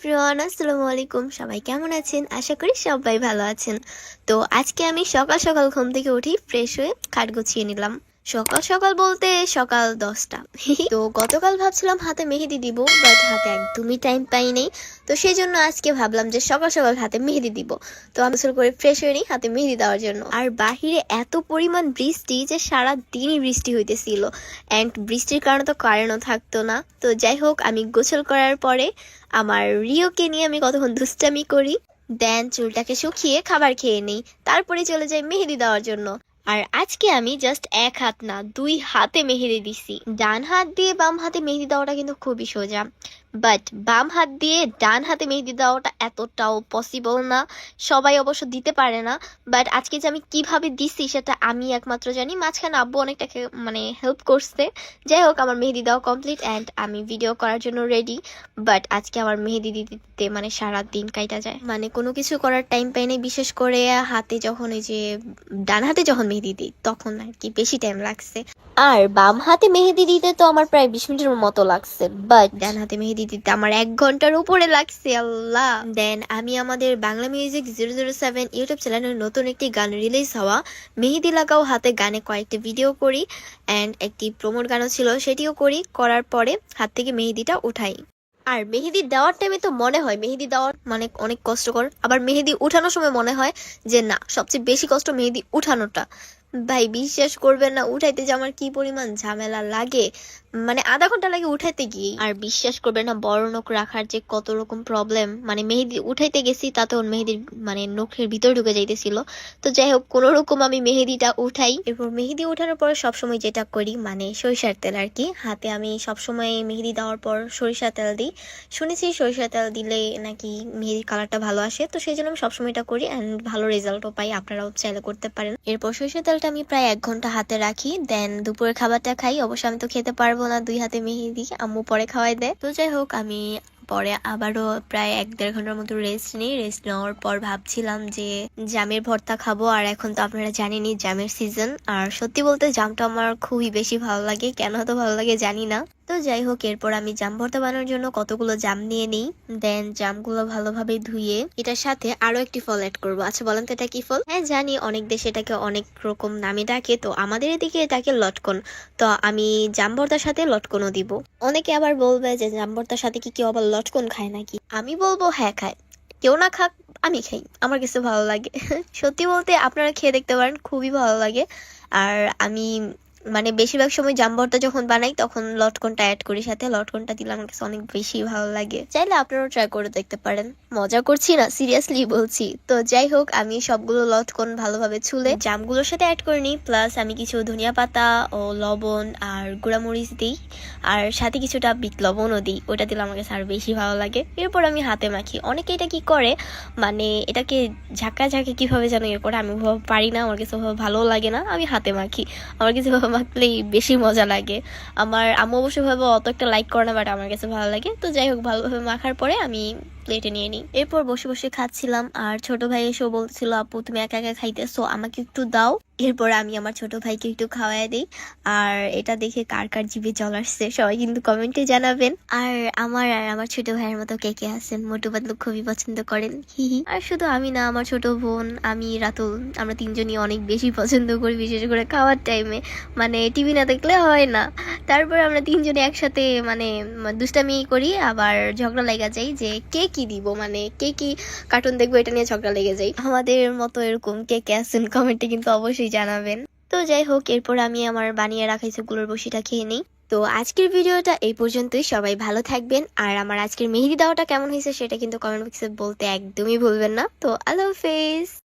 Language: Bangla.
এভরিওয়ান, আসসালামু আলাইকুম। সবাই কেমন আছেন? আশা করি সবাই ভালো আছেন। তো আজকে আমি সকাল সকাল ঘুম থেকে উঠি ফ্রেশ হয়ে খাট গুছিয়ে নিলাম। সকাল সকাল বলতে সকাল দশটা। তো গতকাল ভাবছিলাম হাতে মেহেদি দিব বাট হাতে একদমই টাইম পাই নেই। তো সেই জন্য আজকে ভাবলাম যে সকাল সকাল হাতে মেহেদি দিব। তো আমি গোসল করে ফ্রেশ হয়ে নিই হাতে মেহেদি দেওয়ার জন্য। আর বাহিরে এত পরিমাণ বৃষ্টি যে সারা দিনই বৃষ্টি হইতেছিল। অ্যান্ড বৃষ্টির কারণে তো কারেন্টও থাকতো না। তো যাই হোক, আমি গোসল করার পরে আমার রিওকে নিয়ে আমি কতক্ষণ দুষ্টামি করি? দেন চুলটাকে শুকিয়ে খাবার খেয়ে নিই। তারপরে চলে যাই মেহেদি দেওয়ার জন্য। আর আজকে আমি জাস্ট এক হাত না, দুই হাতে মেহেদি দিছি। ডান হাত দিয়ে বাম হাতে মেহেদি দেওয়াটা কিন্তু খুবই সোজা। বাট বাম হাত দিয়ে ডান হাতে মেহেদি দেওয়াটা এতটাও পসিবল না। সবাই অবশ্য দিতে পারে না। বাট আজকে যে আমি কীভাবে দিছি সেটা আমি একমাত্র জানি। মাঝখানে আব্বু অনেকটাকে মানে হেল্প করছে। যাই হোক, আমার মেহেদি দেওয়া কমপ্লিট অ্যান্ড আমি ভিডিও করার জন্য রেডি বাট আজকে আমার মেহেদি দিতে মানে সারা দিন কাইটা যায়। মানে কোনো কিছু করার টাইম পাই নাই। বিশেষ করে হাতে যখন এই যে ডান হাতে যখন মেহেদি দিই, তখন আর কি বেশি টাইম লাগছে। আর বাম হাতে মেহেদি দিতে তো আমার প্রায় বিশ মিনিটের মতো লাগছে। বাট ডান হাতে মেহেদি দিতে আমার এক ঘণ্টার উপরে লাগছে, আল্লাহ। দেন আমি আমাদের Bangla music zero zero seven YouTube চ্যানেলের নতুন একটি গান রিলিজ হওয়া মেহেদি লাগাও হাতে গানে কয়েকটি ভিডিও করি অ্যান্ড একটি প্রমোট গানও ছিল সেটিও করি, করার পরে হাত থেকে মেহেদিটা উঠাই। আর মেহেদি দেওয়ার টাইমে তো মনে হয়, মেহেদি দেওয়ার মানে অনেক কষ্টকর, আবার মেহেদি উঠানোর সময় মনে হয় যে না, সবচেয়ে বেশি কষ্ট মেহেদি উঠানোটা। ভাই, বিশ্বাস করবেন না, উঠাইতে যে আমার কি পরিমাণ ঝামেলা লাগে। মানে আধা ঘণ্টা লাগে উঠাইতে গিয়ে আর বিশ্বাস করবেন না, বড় নখ রাখার যে কত রকম প্রবলেম মানে মেহেদি উঠাইতে গেছি তাতে ওর মেহেদির মানে নখের ভিতর ঢুকে যাইতেছিল। তো যাই হোক, কোনো রকম আমি মেহেদিটা উঠাই। এরপর মেহেদি ওঠানোর পর সবসময় যেটা করি মানে সরিষার তেল আর কি। হাতে আমি সবসময় মেহেদি দেওয়ার পর সরিষা তেল দিই। শুনেছি সরিষা তেল দিলে নাকি মেহেদির কালারটা ভালো আসে, তো সেই জন্য আমি সবসময় এটা করি অ্যান্ড ভালো রেজাল্টও পাই, আপনারাও চাইলে করতে পারেন। এরপর সরিষার তেলটা আমি প্রায় এক ঘণ্টা হাতে রাখি। দেন দুপুরের খাবারটা খাই। অবশ্য আমি তো খেতে পারব না দুই হাতে মেহেদি। আম্মু পরে খাওয়াই দেয়। তো যাই হোক, আমি পরে আবারও প্রায় এক দেড় ঘণ্টার মতো রেস্ট নিই। রেস্ট নেওয়ার পর ভাবছিলাম যে জামের ভর্তা খাব। আর এখন তো আপনারা জানেনই জামের সিজন আর সত্যি বলতে জামটা আমার খুবই বেশি ভালো লাগে। কেন এত ভালো লাগে জানি না। তো যাই হোক, এরপর আমি জাম ভর্তা বানানোর জন্য কতগুলো জাম নিয়ে নিই। দেন জামগুলো ভালোভাবে ধুয়ে এটার সাথে আরও একটি ফল অ্যাড করব। আচ্ছা বলেন তো এটা কি ফল? হ্যাঁ জানি। অনেক দেশে এটাকে অনেক রকম নামে ডাকে। তো আমাদের এদিকে এটাকে লটকন। তো আমি জাম ভর্তার সাথে লটকনও দিব। অনেকে আবার বলবে যে জাম ভর্তার সাথে কি কেউ আবার লটকন খায় নাকি? আমি বলব হ্যাঁ খায়। কেউ না খাক, আমি খাই। আমার কাছে ভালো লাগে। সত্যি বলতে আপনারা খেয়ে দেখতে পারেন, খুবই ভালো লাগে। আর আমি মানে বেশিরভাগ সময় জাম ভর্তা যখন বানাই, তখন লটকনটা অ্যাড করি, সাথে লটকনটা দিলে আমার কাছে অনেক বেশি ভালো লাগে। চাইলে আপনারাও ট্রাই করে দেখতে পারেন। মজা করছি না সিরিয়াসলি বলছি। তো যাই হোক, আমি সবগুলো লটকন ভালোভাবে ছুলে জামগুলোর সাথে অ্যাড করে নিই প্লাস আমি কিছু ধনিয়া পাতা ও লবণ আর গুঁড়ামরিচ দিই, আর সাথে কিছুটা বিট লবণও দিই। ওটা দিলে আমার কাছে আরও বেশি ভালো লাগে। এরপর আমি হাতে মাখি। অনেকে এটা কি করে মানে এটাকে ঝাঁকা ঝাঁকে কীভাবে যেন করে, আমি পারি না, আমার কাছে ভালো লাগে না, আমি হাতে মাখি। আমার কাছে মাখলেই বেশি মজা লাগে। আমার আম্মু অবশ্য ভাবে অত একটা লাইক করে না বাট আমার কাছে ভালো লাগে। তো যাই হোক, ভালোভাবে মাখার পরে আমি প্লেটে নিয়ে নিই। এরপর বসে বসে খাচ্ছিলাম আর ছোট ভাই এসেও বলছিল, আপু, তুমি একা একা খাইতেছো, আমাকে একটু দাও। এরপর আমি আমার ছোট ভাইকে একটু খাওয়াই দিই। আর এটা দেখে কার কার জিভে জল আসছে, সবাই কিন্তু কমেন্টে জানাবেন। আর আমার আর আমার ছোট ভাইয়ের মতো কে কে আছেন? মোটু পাতলু খুবই পছন্দ করেন। হি হি। আর শুধু আমি না, আমার ছোট বোন, আমি, রাতুল, আমরা তিনজনই অনেক বেশি পছন্দ করি, বিশেষ করে খাওয়ার টাইমে মানে টিভি না দেখলে হয় না। তারপর আমরা তিনজনে একসাথে মানে দুষ্টামি করি, আবার ঝগড়া লেগে যাই যে কে কি দিব? মানে কে কি কার্টুন দেখব এটা নিয়ে ঝগড়া লেগে যাই আমাদের মতো এরকম কে কে আছেন কমেন্টে কিন্তু অবশ্যই জানাবেন। তো যাই হোক, এরপর আমি আমার বানিয়ে রাখা গুলোর বসিটা খেয়ে নিই। তো আজকের ভিডিওটা এই পর্যন্তই। সবাই ভালো থাকবেন। আর আমার আজকের মেহেদি দেওয়াটা কেমন হয়েছে সেটা কিন্তু কমেন্ট বক্সে বলতে একদমই ভুলবেন না। তো আল্লাহ হাফেজ।